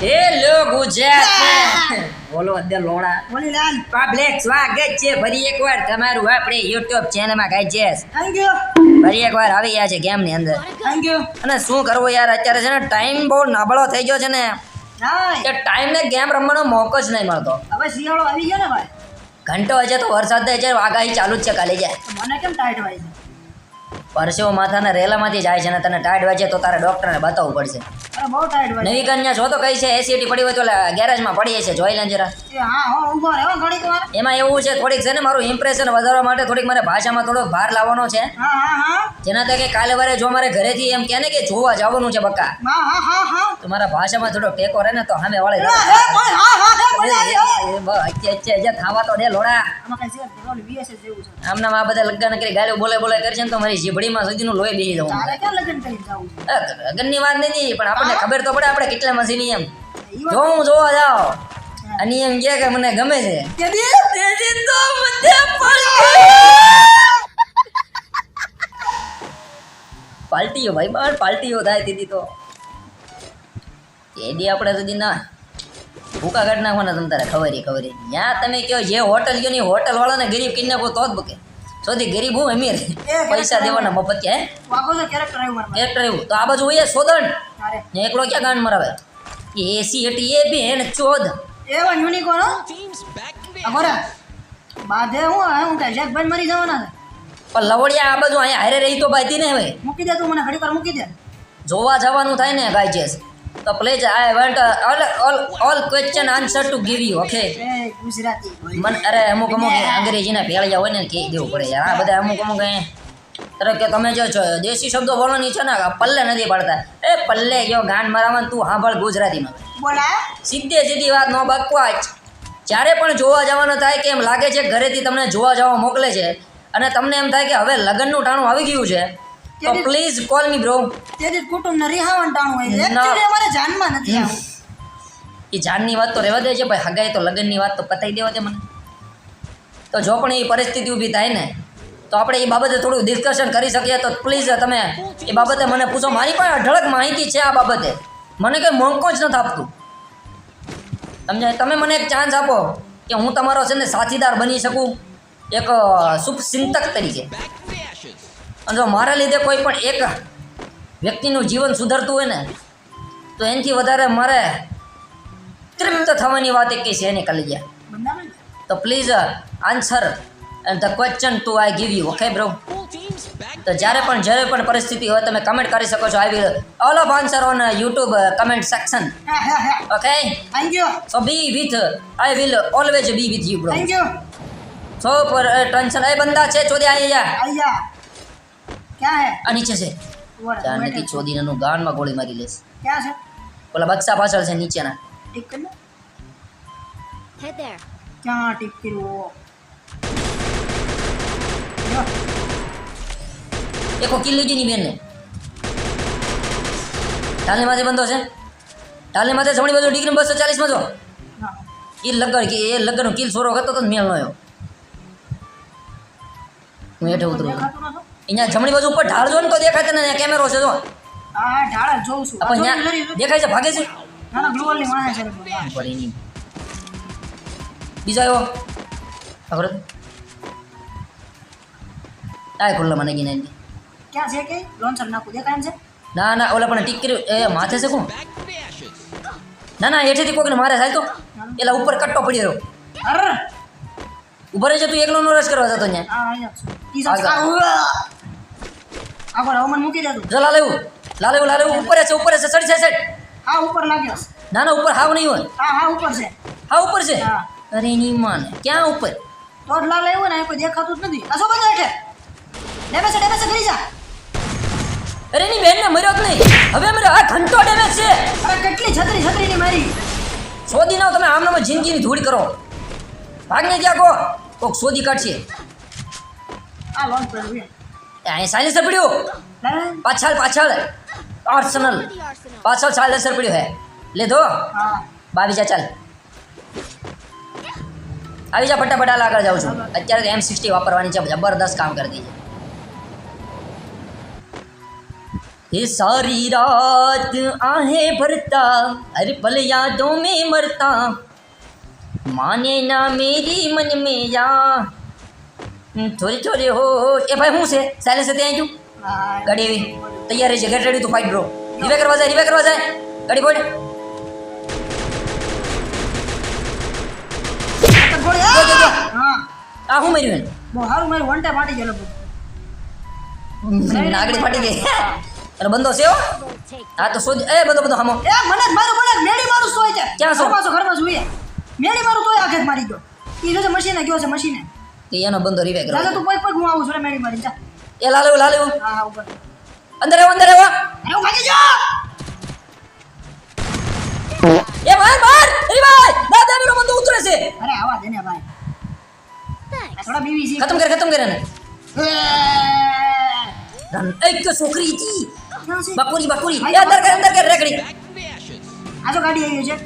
Hello Gujarat બોલો અદ્દર લોણા બોલી લાલ public સ્વાગત છે. ફરી એકવાર તમારું આપણે યુટ્યુબ ચેનલમાં ગાઈ છે થેન્ક યુ ફરી એકવાર આવી ગયા છે ગેમની અંદર. થેન્ક યુ અને શું કરવું યાર? અત્યારે છે ને ટાઈમ બહુ નબળો થઈ ગયો છે ને. નાય ટાઈમ ટાઈમને ગેમ રમવાનો મોકો જ નહીં મળતો. હવે શિયાળો આવી ગયો ને ભાઈ. ઘંટો હશે તો વરસાદ થાય છે આગાહી ચાલુ જ છે કાલે જાય. મને કેમ ટાઈટ હોય છે પરસેવો માથાના રેલામાંથી જાય છે ને તને ટાઈટ વાગે તો તારે ડોક્ટરને બતાવવું પડશે. અરે બહુ ટાઈટ હોય નવી કન્યા છો તો કઈ છે એસીટી પડી હોય તો ગેરેજમાં પડી છે જોઈ લેજે જરા. હા હો ઊભો રહે હો વાર. એમાં એવું છે થોડીક છે ને મારું ઇમ્પ્રેશન વધારવા માટે થોડીક મારે ભાષામાં થોડો ભાર લાવવાનો છે. હા હા હા. જેના તકે કાલે વારે જો મારે ઘરેથી એમ કહે ને કે જોવા જવાનું છે બક્કા હા હા હા હા. તો મારા ભાષામાં થોડો ટેકો રહે ને તો સામે વાળે હા થાવા તો દે લોડા. આમના આ બધા લગ્ન કરી ગાડીઓ બોલે બોલે કરશે ને તો મારી જીભડીમાં સુધીનું લોહી બેસી જવું? લગ્નની વાત નથી પણ આપણને ખબર તો પડે આપણે કેટલા મસીની એમ. જો હું જોવા જાઓ અને એમ કે કે મને ગમે છે. પાલટીઓ ભાઈ બાર પાલટીઓ થાય દીદી તો. એડી આપણે સુધી ના ભૂકા કાઢ નાખવાના તમ તારે ખબર ખબર ત્યાં તમે કહો જે હોટલ ગયો ની હોટલ વાળાને ગરીબ કિડનેપો તો જ બકે સૌથી ગરીબ હું અમીર. પૈસા દેવાના મફત કે વાગો છે કેરેક્ટર આવ્યું મારા કેરેક્ટર એવું તો આ બાજુ હોય સોદણ એકલો ક્યાં ગાંડ મરાવે? એસી એટી એ બેન ચોદ. એવા યુનિકોર્ન હો. અગોરા બાધે હું હે હું કે જેક ભાઈ મરી જવાના છે. પણ લવડિયા આ બાજુ અહીંયા હારે રહી તો બાધી ને હવે. મૂકી દે તું મને ઘડીક પર મૂકી દે. જોવા જવાનું થાય ને ગાઈજેસ તો please I want all all all question answer to give you okay Gujarati મન અરે અમુક અમુક અંગ્રેજીના ભેળિયા હોય ને કહી દેવું પડે યાર. આ બધા અમુક અમુક અહીં તરફ કે તમે જો છો દેશી શબ્દો બોલવાની છે ને પલ્લે નથી પડતા. એ પલ્લે ગયો ગાંડ મારામાં તું સાંભળ ગુજરાતીમાં. બોલા. સીધે સીધી વાત નો બકવાચ જ્યારે પણ જોવા જવાનું થાય કે એમ લાગે છે ઘરેથી તમને જોવા જવા મોકલે છે અને તમને એમ થાય કે હવે લગ્નનું ટાણું આવી ગયું છે તો પ્લીઝ કોલ મી બ્રો તેથી કુટુંબ ને રિહાવન ટાણું હોય. Actually અમારે જાનમાં નથી આવું. એ જાનની વાત તો રહેવા દે છે ભાઈ. હગાઈ તો લગ્નની વાત તો પતાવી દેવા દે મને. તો જો પણ એ પરિસ્થિતિ ઊભી થાય ને તો આપણે એ બાબતે થોડું ડિસ્કશન કરી શકીએ. તો પ્લીઝ તમે એ બાબતે મને પૂછો. મારી પાસે અઢળક માહિતી છે આ બાબતે. મને કંઈ મોંકો જ નથી આપતું. સમજાય? તમે મને એક ચાન્સ આપો કે હું તમારો છે ને સાથીદાર બની શકું. એક શુભ ચિંતક તરીકે. અને જો મારા લીધે કોઈ પણ એક વ્યક્તિનું જીવન સુધરતું હોય ને તો એનાથી વધારે મારે તૃપ્ત થવાની વાત એક છે એની કલી ગયા તો please answer and the question to I give you okay bro તો જ્યારે પણ જ્યારે પણ પરિસ્થિતિ હોય તમે કમેન્ટ કરી શકો છો. I will all of answer on YouTube comment section okay thank you so be with I will always be with you bro thank you so પર ટેન્શન એ બંદા છે ચોદી જા આયા. ક્યાં હે? આ નીચે છે. ત્યાં નથી ચોદીનું ગાનમાં ગોળી મારી લેશે. ક્યાં છે? ઓલા બક્સા પાછળ છે નીચેના. ટીક કર હે ધેર ક્યાં ટીક કર્યો એકો કિલ લીધી ની બેનને. ટાલની માથે બંધો છે. ટાલની માથે જમણી બાજુ ડિગ્રી બસો ચાલીસમાં જો. કિલ લગ્ન કે એ લગડનો કિલ સોરો હતો તો મેળ નો આવ્યો. હું હેઠે ઉતરું? અહીંયા જમણી બાજુ ઉપર ઢાળ જો ને તો દેખાય છે ને કેમેરો છે જો. હા ઢાળ જોઉં છું. આ અહીંયા દેખાય છે ભાગે છે? ના ના ગ્લોવલની વાહે છે. બાબા. બીજો આવ્યો ખબર આ ખુલ્લા મને ગીને ક્યાં છે કે? લોન્ચર નાખું. દેખાય છે? ના ના ઓલા પણ ટીક કર્યું. એ માથે છે કોણ? ના ના એઠેથી કોકને મારે સાહેબ તો. એલા ઉપર કટ્ટો પડી રહ્યો. અર ઉપર છે તું એકલો નો રસ કરવા જતો ત્યાં હા અહીંયા છે. ઈ સબ આગળ. સારું આગળ હવન મૂકી દે એવું. લાલ એવું લાલ એવું. ઉપર છે ઉપર છે. સડી છે સાઈડ હા ઉપર લાગ્યો. ના ના ઉપર હાવ નહીં હોય. હા હા ઉપર છે. હા ઉપર છે? હા. અરે ની માને ક્યાં ઉપર? તો જ લાલ એવું ને કોઈ દેખાતું જ નથી. આ શું બધું એટલે ડેમેજ છે ડેમેજ છે કરી જા. અરે ની બેન ને મર્યો જ નહીં? હવે મર્યો. આ ઘંટો ડેમેજ છે. અરે કેટલી છત્રી છત્રી ની મારી. શોધી નાવ તમે આમનામાં જિંદગીની ધૂળ કરો. ભાગને ગયા કહો કોક શોધી કાઢશે. આ લોન પર અહીં સાયલેન્સર પડ્યું લાલ. પાછળ પાછળ આર્સનલ The arsenal. પાછળ સાયલેન્સર પડ્યું હે લીધો હા બાવી જા ચાલ આવી જા ફટાફટ હાલ આગળ જાઉં છું અત્યારે તો એમ સિક્સટી વાપરવાની છે જબરદસ્ત કામ કરતી છે ये सारी रात आहें भरता हर पल यादों में मरता माने ना मेरी मन में या થોડી ચોરી હો એ ભાઈ શું છે? સાયલેન્સ ત્યાં ગયું? ગાડી એવી. તૈયાર છે ગેટ રેડી તું ફાઈટ બ્રો રિવે કરવા જાય રિવે કરવા જાય. ગાડી બોલ. હા. આ શું મર્યું એને? બહુ સારું મારું વન ફાટી ગયેલો નાગડી ફાટી ગઈ. અરે બંધો છે હો. હા તો સોજ એ બધો બધો હમો. એ મને મારું મને મેડી મારું સોય છે. ક્યાં છો? પાછો ઘરમાં જોઈએ મેડી મારું તોય આઘાત મારી ગયો. ઈ જો મશીને ગયો છે મશીને કે એનો બંધો રીવે દાદા તું કોઈ પગ હું આવું છું મેડી મારી જા. એ લાલ લાલ હા હા ઉપર અંદર આવો અંદર આવો. અરે હું ભાગી ગયો! એ માર માર અરે ભાઈ દાદા મેરો બંધો ઉતરે છે. અરે આવા દે ને ભાઈ. થોડા બીવી છે. ખતમ કર ખતમ કર ને રન એક છોકરી હતી. બકુરી બકુરી એ અંદર કર અંદર કર રેકડી. આ જો ગાડી આવી છે.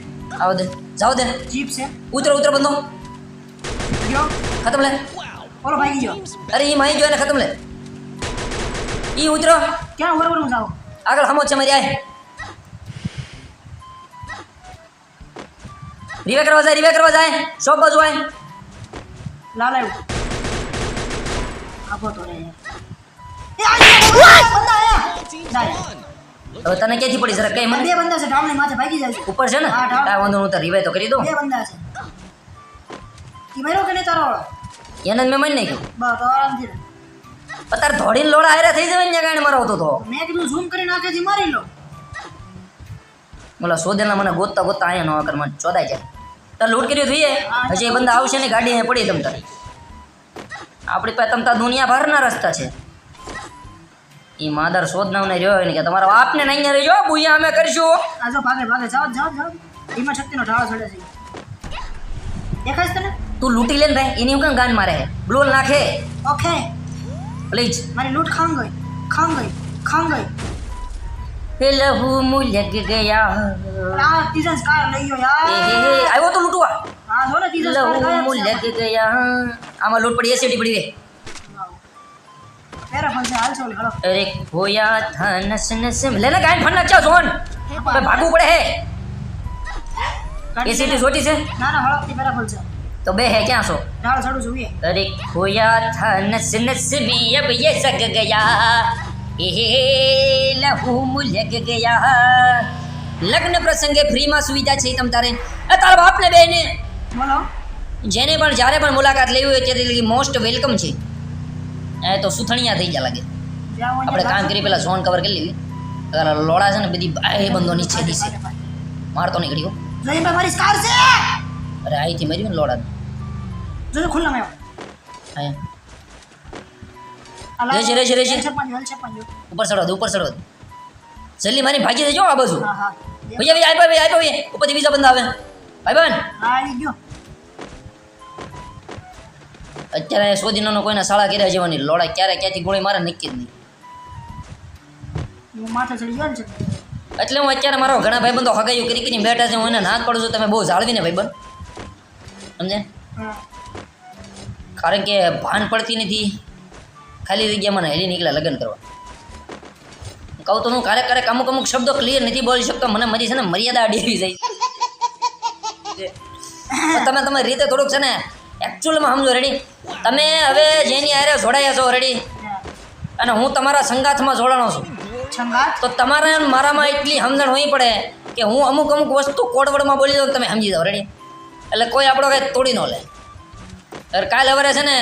આવો દે જાવ દે. જીપ છે. ઉતરો ઉતરો બંધો ગયો ખતમ લે. ઓલો ભાગી ગયો અરે ઈ માહી જો એને ખતમ લે. ઈ ઉતરો. ક્યાં બરોબર હું જાઉં આગળ હમો છે મારી આય. રીવે કરવા જાય રીવે કરવા જાય. શોપ બાજુ આય. લાલ આવ્યો. આપો તો રે એ હવે તને ક્યાંથી પડી? સર કઈ મને. બે બંદા છે ઢામણી માથે ભાગી જાય ઉપર છે ને? હા, ઢાળ. વાંધો તો રીવે તો કરી દો. બે બંદા છે. ઈ માર્યો કે નહીં તારો એને મેં મારી નાખ્યું. બસ તો આરામથી. અત્યારે ધોડીને લોડા હારે થઈ જાય ને ત્યાં કારણે મારો તો. મેં કીધું ઝૂમ કરીને આખેથી મારી લો. બોલા સોદેલા મને ગોતતા ગોતતા અહીંયા નો કર મને ચોદાય જાય તાર લૂંટ કર્યું જોઈએ હજી એ બંદા આવશે ને ગાડી અહીંયા પડી તમ તારે. આપણી પાસે તમતા દુનિયા ભરના રસ્તા છે. એ માદર શોધનાવને રહ્યો હોય ને કે તમારા બાપને ને અહીંયા રહેજો બુયા અમે કરશું. આ જો ભાગે ભાગે જાઓ જાઓ જાઓ. ધીમા શક્તિનો ઢાળો ચડે છે. દેખાય છે તને? તું લૂટી લેને ભાઈ એની હું કેમ ગાન મારે? બ્લોલ નાખે ઓકે. પ્લીઝ મારી લૂટ ખાંગ ગઈ ખાંગ ગઈ ખાંગ ગઈ. લહુ મુલક ગયા. આ તીજન કાર લઈ ગયો એ યાર હે હે આવ્યો તો લૂટવા? હા જો ને તીજન કાર લહુ ગાયબ લગ ગયા. આમાં લૂટ પડી એસિડી પડી રે. અરે ખોયા થા નસ નસ લેને ગાયન ફન નાખ્યા જોન ભાગવું પડે હે. એસિડી છોટી છે. ના ના હળો પેરા ફોન છે. તો બે હે ક્યાં છો? ઢાળ સાડું જોઈએ. અરે ખોયા થા નસ નસબી અબ યે સગ ગયા. એ લહુ મુલગ ગયા. લગ્ન પ્રસંગે ફ્રીમાં સુવિધા છે તમ તારે? અ એ બાપ ને બેને. બોલો. જેને પણ જ્યારે પણ મુલાકાત લેવી હોય ત્યારે લગી મોસ્ટ વેલકમ છે. એ તો સુથણિયા થઈ ગયા લાગે. આપણે કામ કરી પેલા ઝોન કવર કરી લીધી અગર લોડા છે ને બધી બંધો નીચે છે મારતો નીકળ્યો મારી કાર છે! અરે અહીંથી મર્યું ને લોડા. જોજો ખુલ્લા માં આયા. જો ઉપર ચડવા ઉપર ચડવા જલ્દી મારી ભાગી દેજો આ બાજુ. ભૈયા ભૈયા આપ્યો ભાઈ આપ્યો ભાઈ ઉપરથી બીજા બંદા આવે. ભાઈ બન ગયો. અત્યારે સોદીનો કોઈને શાળા કર્યા જેવાની લોડા ક્યારે ક્યાંથી ગોળી મારે નક્કી જ નહીં. ચડી ગયો એટલે હું અત્યારે મારો ઘણા ભાઈબંધો હગાઈઓ કરી કરીને બેઠા છે હું એને નાક જ પડું છું તમે બહુ જાળવીને ભાઈબંધ. સમજે? કારણ કે ભાન પડતી નથી. ખાલી જગ્યામાં હેલી નીકળ્યા લગ્ન કરવા. કહું તો હું ક્યારેક ક્યારેક અમુક અમુક શબ્દો ક્લિયર નથી બોલી શકતો. મને મરી છે ને મર્યાદા અડી જાય. તમે તમારી રીતે થોડુંક છે ને એકચ્યુઅલમાં સમજો રેડી તમે હવે જેની આરે જોડાયા છો રેડી અને હું તમારા સંગાથમાં જોડાણો છું. તો તમારે મારામાં એટલી સમજણ હોવી પડે કે હું અમુક અમુક વસ્તુ કોડવડમાં બોલી દઉં તમે સમજી દો રેડી એટલે કોઈ આપણો કંઈ તોડી ન લે. અરે કાલે વરે છે ને,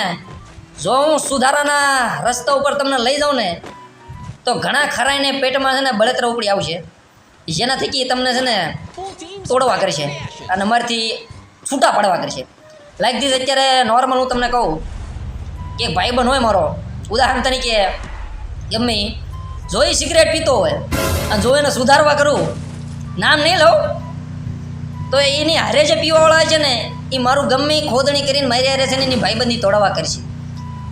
જો હું સુધારાના રસ્તા ઉપર તમને લઈ જાઉં ને, તો ઘણા ખરાઈને પેટમાં છે ને બળતરા ઉપડી આવશે. જેના કે તમને છે ને તોડવા કરશે અને અમારથી છૂટા પાડવા કરશે. લાઈક ધીસ અત્યારે નોર્મલ હું તમને કહું કે ભાઈબંધ હોય મારો, ઉદાહરણ તરીકે ગમે જોઈ સિગરેટ પીતો હોય અને જો એને સુધારવા કરું, નામ નહીં લઉં તો એની હારે જે પીવાવાળા છે ને એ મારું ગમે ખોદણી કરીને મારી હારે છે ને એની ભાઈબંધી તોડવા કરશે.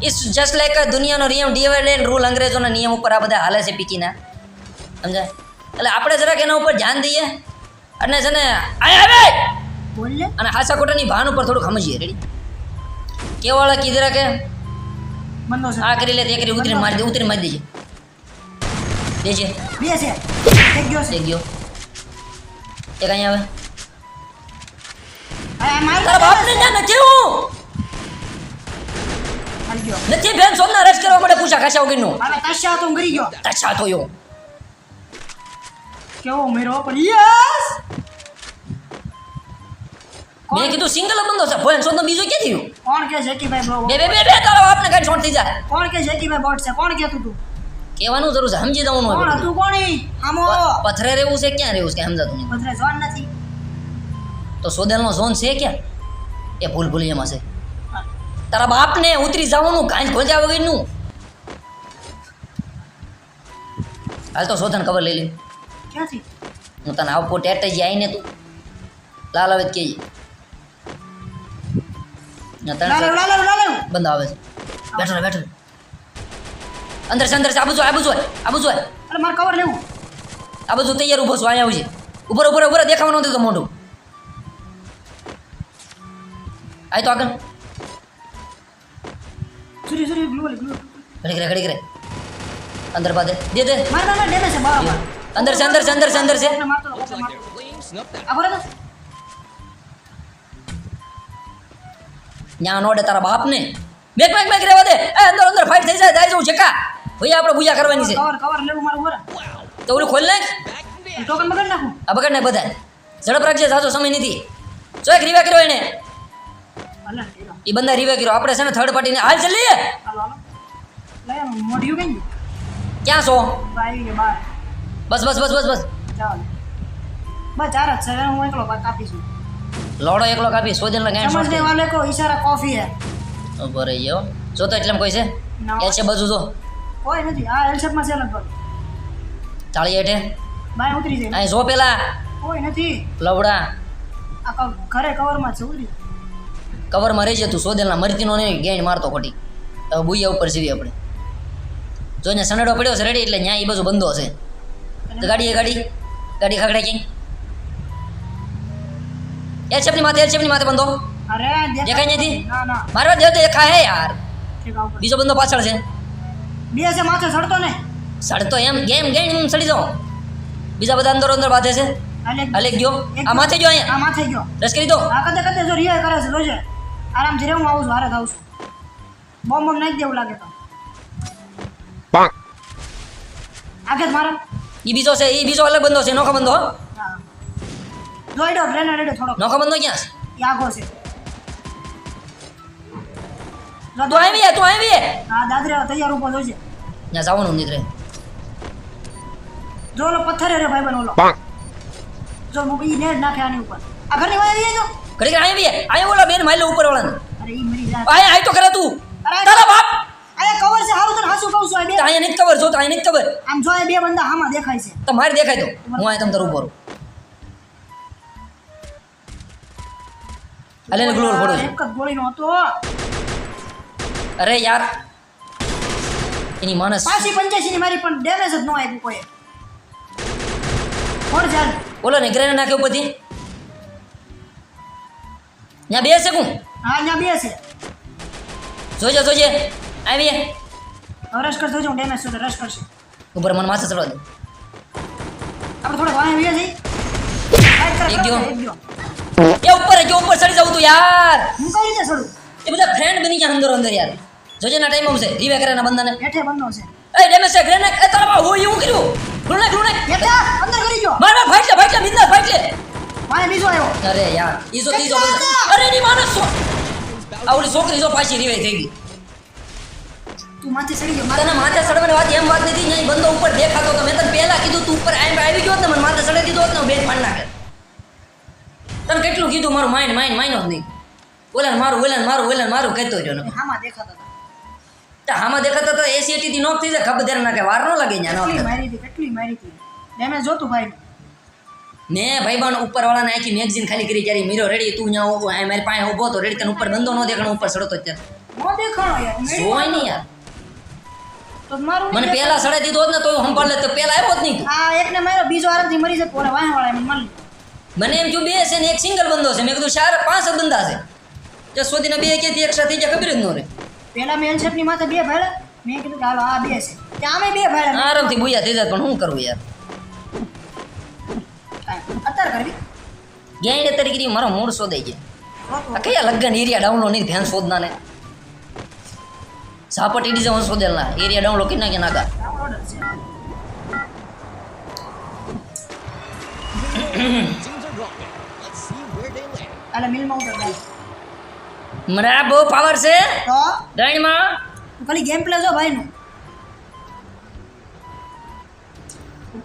ઇટ્સ જસ્ટ લાઈક દુનિયાનો નિયમ ડિવાઇડ એન્ડ રૂલ અંગ્રેજોના નિયમ ઉપર આ બધા હાલે છે પીકીના. સમજાય? એટલે આપણે જરાક એના ઉપર ધ્યાન દઈએ અને છે ને આવે! અને હાસા ખોટાની ભાન ઉપર થોડુંક સમજીએ રેડી કેવાળા કીધરા કે આ કરી લે તે કરી ઉતરી મારી દે ઉતરી મારી દેજે. દેજે. બે છે. ગયો. એક અહીંયા આવે. તારા બાપને ત્યાં નથી હું. નથી બેન સોમના રસ કરવા માટે પૂછા ખાસા વગરનું. મારા તાશા તો ગરી ગયો. તછા તો યો. કેવો મેરો પણ યસ! મેં કીધું સિંગલ બંધો છે. ભોયન સોનો બીજો થયું? કોણ કે જેકીભાઈ બ્રો બે બે બે બે તારો બાપને કાંઈ શોર્ટ થઈ જાય કોણ કે જેકીભાઈ બોટ છે? કોણ કેતું તું? કહેવાનું જરૂર છે સમજી દઉં કોણ હતું કોણ આમો પથરે રહેવું છે ક્યાં રહેવું છે કે સમજાતું નહીં. પથરે જોન નથી. તો સોદેલનો ઝોન છે ક્યાં? એ ભૂલ ભૂલિયામાં છે. તારા બાપને ઉતરી જવાનું કાંઈ ખોજા વગરનું. હાલ તો શોધન ખબર લઈ લે. ક્યાંથી? હું તને આવો ટેટે જ આવીને તું. લાલ આવે કે બંધ આવે છે. બેઠો બેઠો. અંદર છે અંદર છે આ બાજુ આ બાજુ આય, આ બાજુ આય. અરે મારે ખબર લેવું. આ બધું તૈયાર ઊભો છું અહીંયા આવજે ઉપર ઉપર ઉપર દેખાવાનું નથી તો મોઢું. આય તો આગળ. સુરી સુરી ગ્લુ ગ્લુ ઘડી કરે ઘડી કરે અંદર બાદ દે દે. માર માર માર ડેમેજ છે બાર અંદર છે અંદર છે અંદર છે અંદર છે. ન્યા નોડે તારા બાપને. બેક બેક બેક રહેવા દે. એ અંદર અંદર ફાઇટ થઈ જાય જાય જવું છે કા ભાઈ આપણે પૂજા કરવાની છે. કવર કવર લેવું મારું બરા તો ઓલું ખોલ નાખ. ટોકન બગડ નાખું. આ બગડ નાખ બધા ઝડપ રાખજે સાચો સમય નથી. જો એક રીવા કર્યો એને. એ બંદા રિવે કર્યો. આપણે છે ને થર્ડ પાર્ટીને હાલ ગયું ક્યાં છો? ગયો બસ બસ બસ બસ બસ. ચાલો બસ ચાર છે હું એકલો કાપીશું લોડો એકલો કાપી સોજનલા ગાંઠ સમજને શોધે વાલે કો ઈશારા કોફી હે રહી ગયો. જો તો એટલે કોઈ છે? ના. છે જો. કોઈ નથી. આ એલશેપમાં છે લગભગ. તાળી હેઠે. બાય ઉતરી જાય. અહીં જો પેલા. કોઈ નથી. લવડા. આ ઘરે કવરમાં જ છે ઉતરી. કવરમાં રહી જતું સોદેલના મરતીનો નહીં ગેણ મારતો ખોટી. હવે બુયા ઉપર સીવી આપણે. જો અહીંયા સનેડો પડ્યો છે રેડી એટલે ત્યાં એ બાજુ બંધો છે તો ગાડી એ ગાડી ગાડી ખાખડે ક્યાંય? એ શેપની માથે એ શેપની માથે બંધો. દેખાય નથી? મારવા દે દેખા હે યાર. બીજો બંધો પાછળ છે. બે છે માથે સડતો ને. સડતો એમ ગેમ ગેમ એમ સડી જાઓ. બીજા બધા અંદર અંદર બાંધે છે. હાલે ગયો. આ માથે ગયો. અહીંયા? આ માથે ગયો. રસ કરી દો. આ કદે કદે જો રિયા કરે છે જોજે. આરામથી રે હું આવું છું હારે થાઉં છું. બોમ્બ બોમ્બ નાખી દેવું લાગે તો. આગે જ મારા. ઈ બીજો છે એ બીજો અલગ બંદો છે નોખો બંદો દો ગ્રેનેડ એડો થોડો નોખો બંદો ક્યાં છે? યાગો છે. જો તું આવી હે, તું આવી હે. હા દાદરે તૈયાર ઉપર જોજે. ત્યાં જવાનું નીકળે જો ઓલો પથ્થર રે ભાઈ બન ઓલો જો મુ ઈ નેટ નાખે આની ઉપર. આ ઘરની વાય આવી જો ઘડી આવી હે. અહીંયા ઓલા બેન માઈલો ઉપર વાળાને અરે ઈ મરી જાય આય આય તો કરે તું. તારા બાપ. અરે કવર છે હારું તને હાસુ કહું છું આ બે તો નથી ખબર જો તો નથી ખબર. આમ જો બે બંદા હામાં દેખાય છે. તો દેખાય તો. હું અહીંયા તમ તાર ઊભો રહું. હાલે ગ્લોર ફોડું એક જ ગોળીનો હતો. અરે યાર. એની માણસ. પાછી પંચ્યાસી ની મારી પણ ડેમેજ જ ન આપ્યું કોઈ. ઓલો ને ગ્રેનેડ નાખ્યો ઉપરથી ત્યાં બે છે કું હા અહીંયા બે છે જોજે. જોજે આવી રશ કરતો હું ડેમેજ છું રશ કરશે. ઉપર મને માથે ચડવા દે. આપણે થોડા વાહે વીએ જઈ એક ગયો. એ ઉપર જો ઉપર ચડી જાવ તું યાર. હું કઈ રીતે ચડું? એ બધા ફ્રેન્ડ બની ગયા અંદર અંદર યાર. જોજે ના ટાઈમ આવશે રીવે કરે ના બંદાને. હેઠે બંધો છે. એ ડેમેજ છે ગ્રેનેડ એ તારા હું એવું કર્યું? ગ્રેનેડ ગ્રેનેડ અંદર કરી ગયો. માર માર ફાઈટ લે ફાઈટ લે બિંદાસ ફાઈટ લે વાય બીજો આવ્યો. અરે યાર ઈસો ત્રીજો? અરે ની માણસ છો આવડી છોકરી જો પાછી રીવાઈ થઈ ગઈ. તું માથે ચડી ગયો મારે માથે ચડવાની વાત એમ વાત નથી અહીં બંદો ઉપર દેખાતો તો મેં તને પહેલા કીધું તું ઉપર આઈ આવી ગયો ને મને માથે ચડી દીધો હોત ને બેન પાડ નાખે. તને કેટલું કીધું? મારું માઇન્ડ માઇન્ડ માઇનો જ નહીં. ઓલાને મારું ઓલાને મારું ઓલાને મારું કહેતો રહ્યો ને હામાં દેખાતા તો આમાં દેખાતો તો એસી થી નોક થઈ જાય ખબર ધ્યાન નાખે. વાર ન લાગે મારી હતી કેટલી મારી હતી. ડેમેજ જોતું ભાઈ. મેં ભાઈબાન ઉપરવાળાને આખી મેગઝીન ખાલી કરી ત્યારે મીરો રેડી તું ત્યાં મારી પાસે ઊભો તો રેડી તને ઉપર બંધો ન દેખાણો ઉપર સડતો અત્યારે નો દેખાણો યાર જોવાય નહીં યાર. મને પહેલા સડાઈ દીધો હોત ને તો સંભાળ લે તો પહેલા આવ્યો જ નહીં હા એકને માર્યો બીજો આરામથી મરી જતો ઓલા વાહ વાળા મને. મને એમ જો બે છે ને એક સિંગલ બંધો છે. મેં કીધું ચાર પાંચ જ બંધા છે. તે સુધીના બે કેથી એક સાથે જાય ખબર જ ન રહે. પેલા મેં એલશેપની માથે બે ભાડે મેં કીધું ચાલો આ બે છે. ત્યાં અમે બે ભાઈ આરામથી બુયા થઈ જાય પણ શું કરવું યાર? અત્યારે કરવી? ગેંડ તરીકે મારો મૂળ શોધાઈ ગયા. કયા લગ્ન એરિયા ડાઉનલોડ નહીં ધ્યાન શોધના ને. સાપટ એડી જવાનું શોધેલ ના એરિયા ડાઉનલોડ કરી નાખી જાય. મરા બહુ પાવર છે. તો? તું ખાલી ગેમ પ્લે જો ભાઈનું.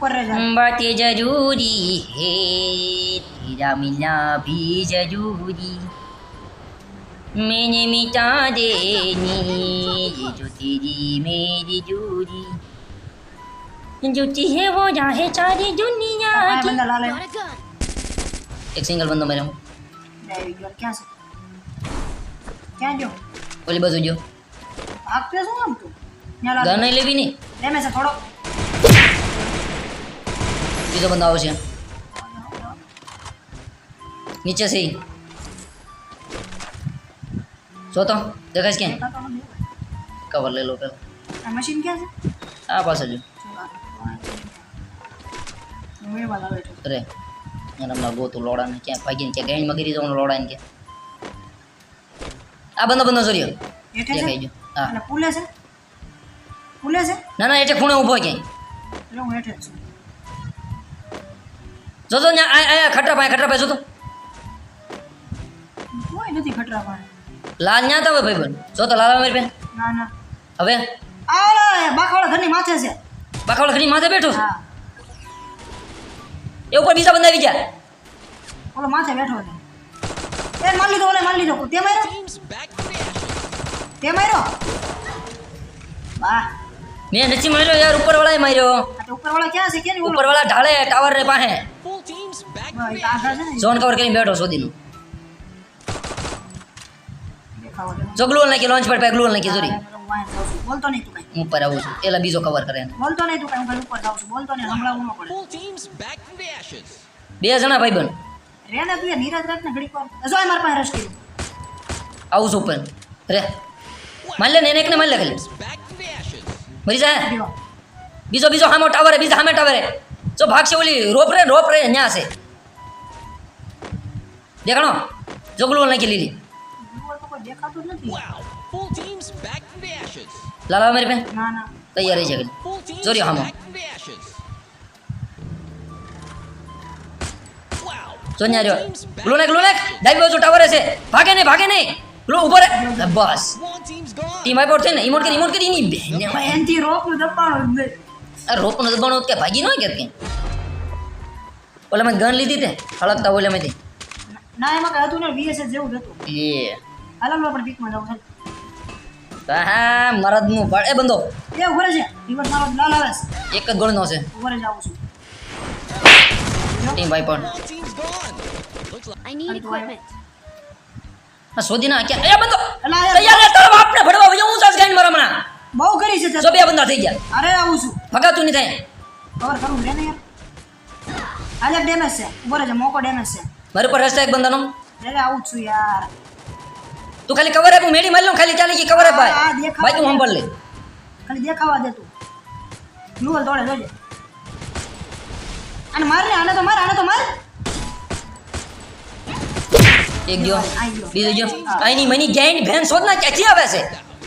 ऊपर रह जाए बात जरूरी है तेरा मिलना भी जरूरी मैंने मिटा देनी ये जो तेरी मेरी दूरी जूती है वो जाहे सारी दुनिया की एक सिंगल बंदो मेरे हूं क्या से क्या जो बोले बजो जो आप क्यों सो हम तू गन ले भी नहीं ले मैं से छोड़ो છે બીજો બંદો આવશે નીચે છે. જો તો દેખાય છે ક્યાં. કવર લઈ લો પેલા. આ મશીન ક્યાં છે? આ પાસે જો. અરે હમણાં ગોતું લોડાને ક્યાં ભાગીને ક્યાં ગાઈનમાં ગીરી જવાનું લોડાને ક્યાં આ બંદો બંદો સોરી દેખાઈ ગયો હા. પુલે છે? પુલે છે? ના ના એટલે ખૂણે ઊભો ક્યાંય. એટલે હું હેઠે છું. જોતો ને આ આ ખટરા ભાઈ ખટરા પાસે જોતો કોઈ નથી ખટરા ભાઈ. લાલ ન્યા તો હવે ભાઈ બન. જોતો લાલા મારી બેન. ના ના. હવે? આ બાખાવાળા ઘરની માથે છે. બાકાવાળા ઘરની માથે બેઠો છે? હા. એ ઉપર બીજા બંદા આવી ગયા? ઓલો માથે બેઠો છે. એ માર લીધો ઓલે માર લીધો. તે માર્યો. તે માર્યો? વાહ મેં નથી માર્યો યાર ઉપરવાળાએ માર્યો. ઉપર વાળા ક્યાં છે? કે નહીં ઓલો ઉપરવાળા ઢાળે ટાવર રે પાસે. ને. ઝોન કવર કરીને બેઠો સોદી નું જગલું જો નાખી લોન્ચ પેડ પે ગ્લુઅલ નાખી છું. બોલતો નહીં તું કઈ. હું ઉપર આવું છું. એલા બીજો કવર કરે. બોલતો નહીં તું કઈ હું ઉપર જાઉં છું. બોલતો નહીં હમણાં ન પડે. બે જણા ભાઈ બન રે ને તું નીરજ રાખ ઘડી પર જો મારા પાસે રસ આવું છું ઉપર. રે. મારી લે ને એને એકને મારી લે ખાલી. મરી જાય. બીજો બીજો હામો ટાવરે બીજા હામે ટાવરે. જો ભાગશે ઓલી રોપ રે રોપ રે ન્યા છે. દેખાણો? જોગલું નાખી લીલી. લાલા મારી ના તૈયાર છે જોરી હામો. સોન્યા રહ્યો. ગ્લુનેક ગ્લુનેક. ashes. બાજુ ટાવર છે. ભાગે નહીં ભાગે નહીં. ગ્લુ ઊભો રે. બસ. ટીમ આઈ પર છે ને ઇમોટ કરી ઇમોટ કરી ની બેને એનથી રોપનું દબાણું જ નહીં. આ રોપ નો દબાણો કે ભાગી ન કે કે? ઓલા મેં ગન લીધી તે હળકતા ઓલા મેં ના એમાં કઈ હતું ને VSS જેવું હતું. એ. હાલો ને આપણે પીકમાં જવું હા મરદનું ફળ એ બંધો. એ ઉભરે છે. દિવસ મારો લાલ આવે એક જ છે. ઉભરે જ છું ટીમ ભાઈ પણ. I need equipment. આ શોધી ના ક્યાં એ બંધો અલા તૈયાર રે તારા બાપને ભડવા વયો હું સાસ ગાઈન મારા હમણાં બહુ કરી છે. જો બે બંદા થઈ ગયા. અરે આવું છું. ભગાતું નહીં થાય. કવર કરું રે ને યાર. આજે ડેમેજ છે. બોરે છે મોકો ડેમેજ છે. મારી પર રસ્તા એક બંદાનો અરે આવું છું યાર. તું ખાલી કવર આપ હું મેડી મારી લઉં ખાલી ચાલી ગઈ કવર આપ ભાઈ. ભાઈ તું સાંભળ લે. ખાલી દેખાવા દે તું. ગ્લુઅલ તોડે જોજે. અને મારને આને તો માર આને તો માર. એક જો. બીજો જો. આઈની મની જૈન ભેન શોધના ક્યાંથી આવે છે?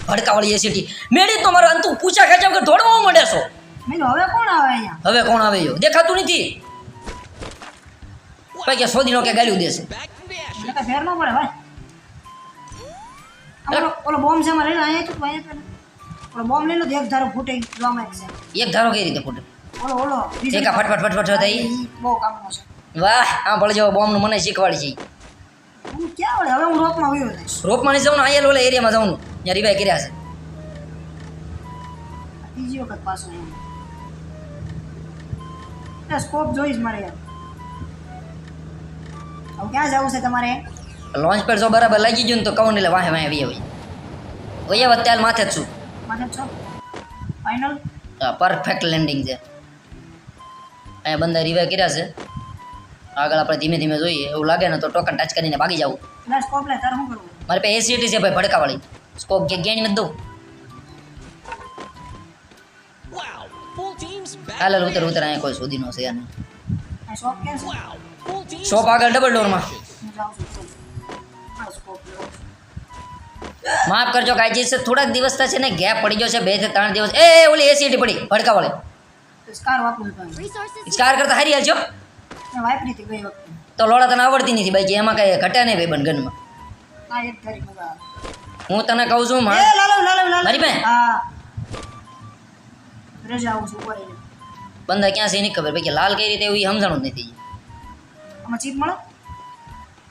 ભડકાવાળી એસિટી મેડી તો મારો અંતુ પૂછા ખેંચા કે દોડવા મળે છો. હવે કોણ આવે અહીંયા? હવે કોણ આવે યો? દેખાતું નથી. ભાઈ કે શોધીનો કે ગાલ્યું દેશે. ફેર ન પડે ભાઈ. ઓલો બોમ્બ છે એમાં અહીંયા તો ઓલો બોમ્બ લઈ લો એક ધારો ફૂટે જોવામાં એક છે. એક ધારો કઈ રીતે ફૂટે? ઓલો ઓલો એક ફટફટ ફટ ફટ ફટ ફટ થઈ. ઈ બહુ કામનો છે. વાહ આ ભળ જેવો બોમ્બનું મને શીખવાડી છે હું ક્યાં વળે? હવે હું રોકમાં વયો જઈશ. રોપમાં નહીં અહીંયા ઓલા એરિયામાં જવાનું. ત્યાં રિવાય કર્યા છે. બીજી વખત પાછો એમ સ્કોપ જોઈશ મારે. હવે ક્યાં જવું છે તમારે? લોન્ચ પેડ જો બરાબર લાગી ગયું ને તો કહું એટલે વાહે વાહે વી હોય વય અત્યારે માથે જ છું. માથે છો? ફાઇનલ પરફેક્ટ લેન્ડિંગ છે. અહીંયા બંદા રિવાય કર્યા છે. આગળ આપણે ધીમે ધીમે જોઈએ. એવું લાગે ને તો ટોકન ટચ કરીને ભાગી જવું. લે સ્કોપ લે તારે શું કરવું? મારે પાસે એસીટી છે ભાઈ ભડકાવાળી. સ્કોપ કે ગેણી નથી દઉં. હાલ હાલ ઉતર ઉતર અહીંયા કોઈ સુધી નો છે? યાર શોપ છે આગળ ડબલ ડોરમાં છું માફ કરજો કાંઈ છે થોડાક દિવસ થશે ને ગેપ પડી ગયો છે બેથી ત્રણ દિવસ. એ ઓલી એસીટી પડી ભડકાવાળી. સ્કાર છું કરતા હારી હાલજો. મેં વાપરી હતી ગઈ વખતે. તો લોડા તને આવડતી નથી બાકી એમાં કઈ ઘટે નહીં ભાઈ બંધનમાં. એક મજા આવે. હું તને કહું છું એ માં લાલો લાલો લાલો. મારી પાસે? હા. રજા આવું છું કોઈ. બંદા ક્યાં છે નહીં ખબર ભાઈ કે લાલ કઈ રીતે એવું ઈ સમજાણું જ નથી. આમાં ચીપ મળે?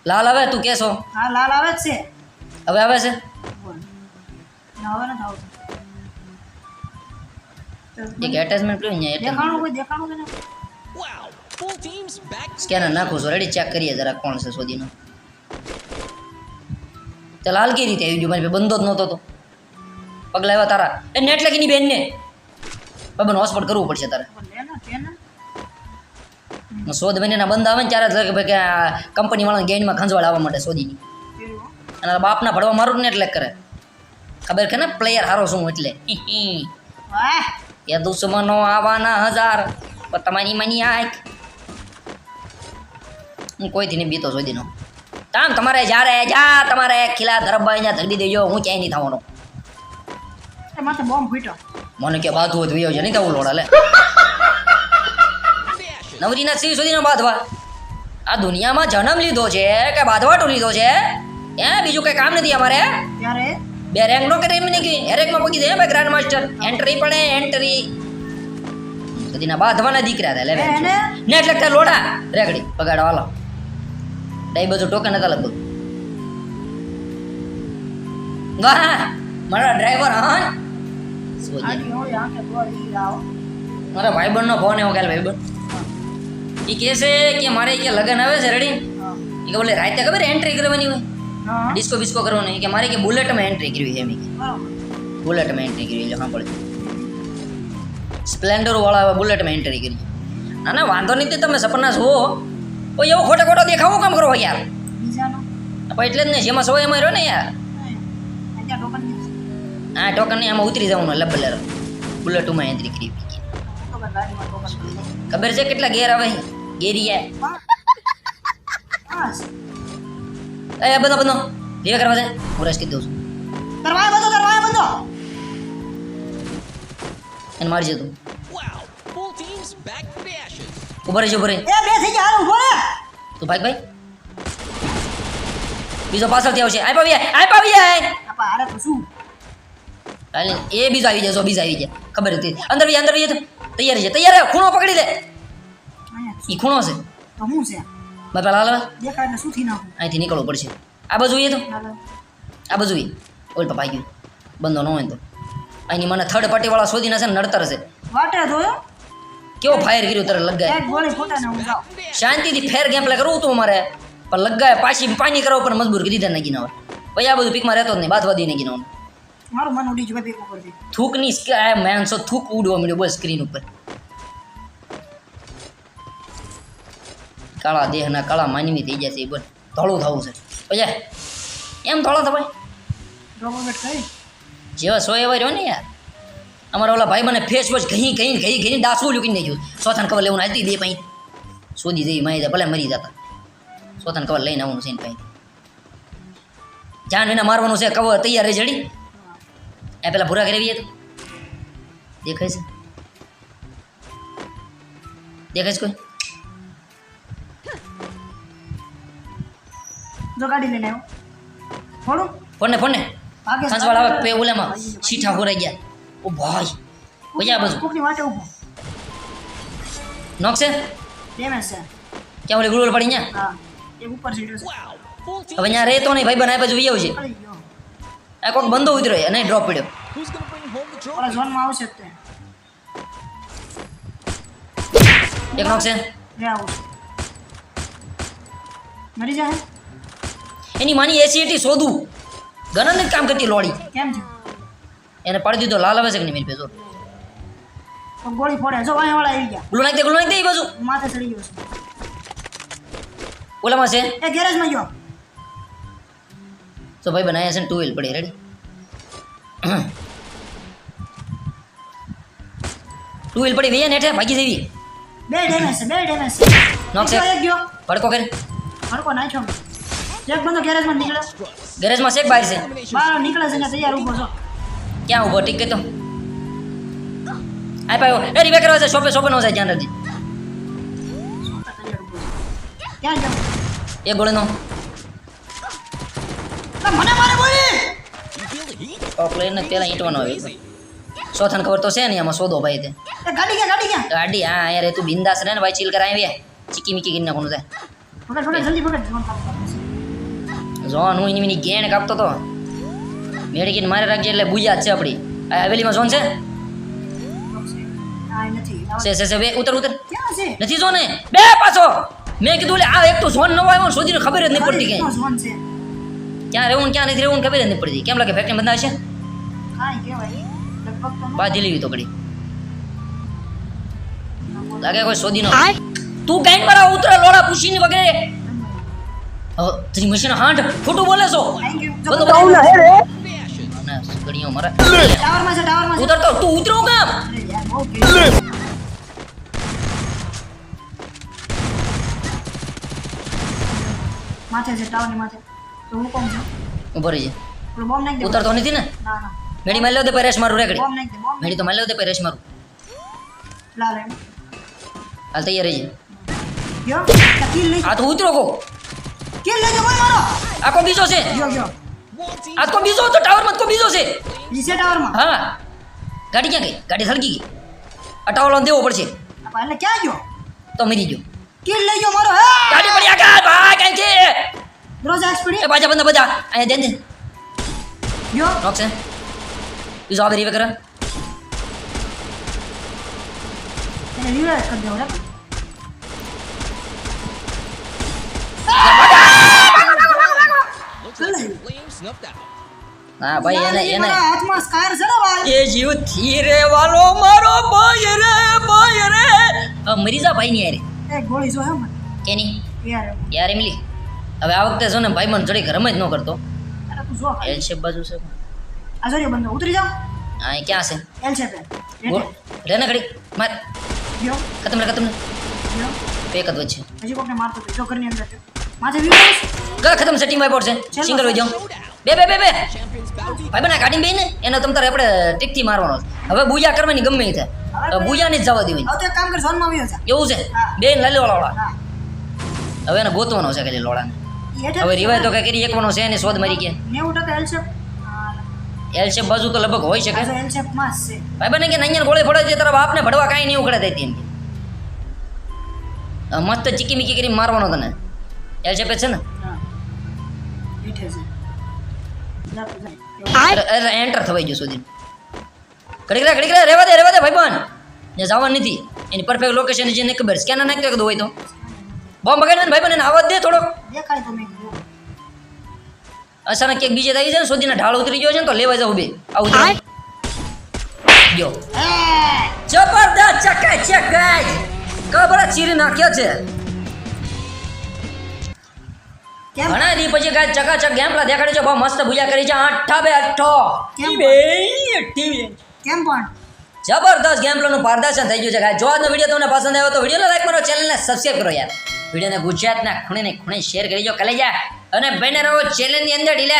લાલ આવે તું કેશો? હા લાલ આવે જ છે. હવે આવે છે? બોલ. ના હવે નથી આવતું. તો એક એટેચમેન્ટ પ્લું અહીંયા દેખાણું કોઈ દેખાણું કે નહીં? સ્કેનર નાખું છું. રેડી ચેક કરીએ જરા કોણ છે શોધીનો. તે લાલ કઈ રીતે? આવી ગયું મારી બંધો જ નહોતો તો. પગલા આવ્યા તારા. એ નેટ લગીની બેનને બાબાને હોસ્પિટલ કરવું પડશે તારે. બને ને શોધ મહિનાના બંધ આવે ને ત્યારે જ લાગે ભાઈ કે ગેન ગેઇનમાં ખંજવાળ આવવા માટે શોધીની અને બાપના ભડવા મારું ને એટલે કરે. ખબર કે ને? પ્લેયર હારો શું એટલે. એ દુશ્મનો આવવાના હજાર. પણ તમારી મની આંખ હું કોઈથી નહીં બીતો શોધીનો તામ તમારે જ્યારે જા તમારે ખીલા ધરબાઈ ને ધરબી દેજો હું ક્યાંય નહીં થવાનો. માથે બોમ્બ ફૂટ્યો. મને કે બાધવું તો છે નહીં થવું લોડા લે. નવરીના સિંહ સુધીનો બાંધવા. આ દુનિયામાં જન્મ લીધો છે કે બાંધવાટો લીધો છે? એ બીજું કઈ કામ નથી અમારે? ત્યારે? બે રેન્ક નો કરી એ કે હેરેકમાં પગી દે ભાઈ ગ્રાન્ડ માસ્ટર એન્ટ્રી પડે એન્ટ્રી સુધીના બાંધવાના દીકરા હતા લે ને એટલે લોડા રેગડી પગાડવાલા ડાઈ બાજુ ટોકન હતા લગભગ. વાહ મારા ડ્રાઈવર હા મારા મારા ભાઈબંધનો ફોન એવો કાલે ભાઈબંધ. એ કહે છે કે મારે કે લગન આવે છે રેડી એ કે બોલે રાતે ખબર એન્ટ્રી કરવાની હોય? ડિસ્કો બિસ્કો કરવાની. કે મારે કે બુલેટમાં એન્ટ્રી કરવી છે એમ બુલેટમાં એન્ટ્રી કરવી એટલે સાંભળજો. સ્પ્લેન્ડર વાળા બુલેટમાં એન્ટ્રી કરી. ના ના વાંધો નહીં તમે સપના જુઓ. કોઈ એવો ખોટા ખોટો દેખાવો કામ કરો યાર? પણ એટલે જ ને જેમાં સવાય એમાં રહ્યો ને યાર. હા ટોકન નથી આ ટોકન ને આમાં ઉતરી જવાનું લબ લર બુલેટ ઉમાં એન્ટ્રી કરી. ખબર છે કેટલા ગેર આવે ગેરી વાહ. હા. એ બનો બનો ધીરે કરવા છે હું રસ દઉં છું. દરવાજો બંધો દરવાજો બંધો. એને મારી જતું Wow. Full teams back. ઊભો રહેજો ઊભો રહે. એ બે થઈ ગયા હાલ ઊભો રે તું ભાઈ ભાઈ. બીજો પાછળથી આવશે. આઈ પાવી આઈ પાવી આપા હારે તો શું? હાલે એ બીજો આવી જાય જો બીજો આવી જાય ખબર હતી. અંદર વી અંદર વી તૈયાર છે. તૈયાર ખૂણો પકડી લે. ઈ ખૂણો છે. તો હું છે? બાપા લાલ દેખાય ને શું થી નાખું? અહીંથી નીકળવું પડશે. આ બાજુ એ તો. આ બાજુ એ ઓલ પપ્પા ગયું. બંધો ન હોય તો. અહીંની મને થર્ડ પાર્ટી વાળા શોધીને છે ને નડતર છે. વાટે જોયો કેવો ફાયર કર્યો તારે લગાય શાંતિથી ફેર ગેમ લે કરવું હતું મારે પણ લગાય પાછી પાણી કરવા પર મજબૂર કરી દીધા હવે પછી આ બધું પીકમાં રહેતો જ નહીં બાદ દી નાખીને હવે. મારું મન ઉડી ગયું ભાઈ ઉપરથી. થૂકની આ માણસો થૂક ઉડવા મળ્યો બસ સ્ક્રીન ઉપર. કાળા દેહના કાળા માનવી થઈ જશે બોલ ધોળું થવું છે. પછી એમ ધોળો થવાય? જેવા સો એવા રહ્યો ને યાર? અમારા ઓલા ભાઈ મને ફેસ વોશ ઘી ઘી ઘી ઘી ઘઈ ડાસું નહીં નાખ્યું સોથાને કવર લેવું હાલતી દે પાઈ. શોધી જઈ મારી ભલે મરી જતા. સોથાને કવર લઈને આવવાનું છે ને પાઈ. જાન વિના મારવાનું છે કવર તૈયાર રહી જડી એ પેલા ભૂરા કરેવી તો. દેખાય છે? દેખાય છે કોઈ? જો ગાડી લઈને આવ્યો. ભાગે આવે પે ઓલામાં સીઠા ખોરાઈ ગયા. ઓ ભાઈ વજા બાજુ કોકની વાટે ઊભો નોક છે? ડેમેજ છે. ક્યાં ઓલી ગુડોલ પડી ત્યાં હા એ ઉપર છે. Team. હવે ત્યાં રહેતો નહીં ભાઈ બનાય બાજુ વહી આવશે આ કોક બંધો ઉતર્યો નહીં ડ્રોપ પડ્યો. ઓલા trophy? ઝોનમાં આવશે તે. એક નોક છે? રે આવું. મરી જાય? એની માની એસીટી શોધું. ગણન જ કામ કરતી લોડી કેમ છે? એને પાડી દીધો લાલ આવે છે કે નહીં મેરી પેસો તો ગોળી ફોડે જો અહીંયા વાળા આવી ગયા. ગુલો નાખ દે ગુલો નાખ દે એ બાજુ. માથે ચડી ગયો છે. ઓલામાં છે? એ ગેરેજમાં ગયો. તો ભાઈ બનાવ્યા છે ને ટુ વ્હીલ પડી રેડી ટુ વ્હીલ પડી વૈયા ને હેઠે ભાગી જેવી બે ડેમેજ છે બે ડેમેજ છે. નોક છે. બીજો એક ગયો. ભડકો કરે. હડકો નાખ્યો. એક બંદો ગેરેજમાં નીકળે ગેરેજમાં શેક બહાર છે? બહાર નીકળે છે ને તૈયાર ઊભો છો. ક્યાં ઊભો? ટીક તો. આ પાયો એ રીવે કરવા છે શોપે શોપે નો જાય ધ્યાન રાખજે. એ ગોળીનો. મને મારે You feel પ્લેયરને પેલા ઈંટવાનો આવે. સોથન ખબર તો છે ને એમાં સોદો ભાઈ તે. ગાડી ક્યાં ગાડી ક્યાં? ગાડી હા યાર તું બિંદાસ રહે ને ભાઈ ચીલ કરાવી આવ્યા ચીકી મીકી કરીને નાખવાનું થાય પકડ પકડ જલ્દી પકડ. ઝોન હું એની ગેણ કાપતો તો. મેડિકિન મારે રાખજે એટલે બુજા જ છે આપણી હવેલીમાં ઝોન છે? છે છે છે બે ઉતર ઉતર. નથી ઝોન? બે પાછો! મેં કીધું આ એક તો ઝોન નવો આવ્યો સુધીને ખબર જ નહીં પડતી છે. ક્યાં રહેવું ક્યાં નથી રહેવું ખબર જ નહીં પડતી. કેમ લાગે ફેક્ટરી બંધ કાંઈ તો બાજી લેવી તો કડી લાગે કોઈ સોદીનો તું ગાઈન પર ઉતરે લોડા પૂછીને વગેરે. હવે તારી મશીન હાંડ ખોટું બોલે છો? થેન્ક યુ બધું ગણીઓ મારા. છે ટાવરમાં છે ઉતરતો તું ઉતરો કામ માથે છે માથે. તો હું કોણ છું? ઊભો રહીએ પેલો બોમ્બ નાખી દે. ઉતરતો નથી ને? ના ના. મેડી મારી લો દે પરેશ મારું રેકડી. બોમ્બ નાખી દે બોમ્બ મેડી તો મારી લો દે પરેશ મારું. લાલ એમ. હાલ તૈયાર રહીએ ગયો કિલ લઈ આ તો ઉતરો કો. કિલ લઈ ગયો મારો. આ કો બીજો છે આ કો બીજો તો ટાવરમાં કો બીજો છે. રીસે ટાવરમાં હા. ગાડી ક્યાં ગઈ? ગાડી સળગી ગઈ. અટાવલો દેવો પડશે. એટલે ક્યાં ગયો? તો મરી ગયો. કિલ લઈ ગયો મારો? હે! ગાડી પડી આગળ ભાઈ કઈ છે? રોજ એક્સપીડી એ બાજા બંદા બધા. અહીંયા દે દે યો રોક છે. બીજો આવે રીવે કરે રિવાઇવ કરી દેવો હા ભાઈ એને એને હાથમાં સ્કાર છે ને ભાઈ એ જીવથી રે વાલો મારો ભાઈ રે ભાઈ રે. હવે ભાઈ ની આરે એ ગોળી જો હે મને. કેની? યાર. યાર એમલી હવે આ વખતે છે ને ભાઈ મને જડી ઘરમાં જ ન કરતો. જો એલ શેપ બાજુ છે. આ જો બંદો ઉતરી જાવ હા એ ક્યાં છે? એલ શેપ રે ને ઘડી. માર. ગયો ખતમ રે ખતમ બે એક વચ્ચે. હજી કોકને મારતો તો જો ઘરની અંદર માથે વિવાસ ગા ખતમ સેટિંગ ભાઈ બોર્ડ છે સિંગલ હોય જાઉં. બે બે બે બે. ભાઈ બના કાઢીને બેને એને તમ તારે આપણે ટીકથી મારવાનો હવે બુજા કરવાની ગમે એ બુજા ને જ જવા દેવી હવે કામ કર આવ્યો છે. એવું છે. બે લાલી વાળા હવે એને ગોતવાનો છે કે લોળા હવે રિવાય તો કઈ કરી એકવાનો છે એને શોધ મારી નેવું ટકા એલ છે એલ શેપ બાજુ તો લગભગ હોય શકે. એલ છે માસ છે. ભાઈ બને કે અહીંયા ગોળે ફોડે છે તારા બાપને ભડવા કાઈ નહીં ઉખડે દેતી એમ મસ્ત ચીકી મીકી કરી મારવાનો તને. એલ શેપ છે ને? હા. બેઠે છે. તું. એન્ટર થવાઈ ગયો સુધી. ઘડીક રે ઘડીક રે રેવા દે રેવા દે ભાઈ બન ને જવાનું નથી. એની પરફેક્ટ લોકેશન જે ને ખબર સ્કેનર નાખી કીધું હોય તો? બોમ્બ બગાડી દે ને એને આવાજ દે થોડો. અચાનક ક્યાંક બીજે થઈ જાય ને સુધીના ઢાળ ઉતરી ગયો છે ને તો લેવા જાવ બે. આવું એ જબરદસ્ત ચકાઈ ચકાઈ કબડા ચીરી નાખ્યો છે. ઘણા દી પછી ગાય ચકાચક ગેમલા દેખાડે છે બહુ મસ્ત ભૂજા કરી છે આઠા બે અઠ્ઠો કેમ? બે અઠ્ઠી કેમ પણ? જબરદસ્ત ગેમ પ્લેનું પ્રદર્શન થઈ ગયું છે જો આજનો વીડિયો તમને પસંદ આવ્યો તો વિડીયોને લાઈક કરો ચેનલને સબસ્ક્રાઈબ કરો યાર. વિડીયોને ગુજરાતના ખૂણે ને ખૂણે શેર કરી દો કલેજા અને બને રહો ચેનલની અંદર ઢીલે.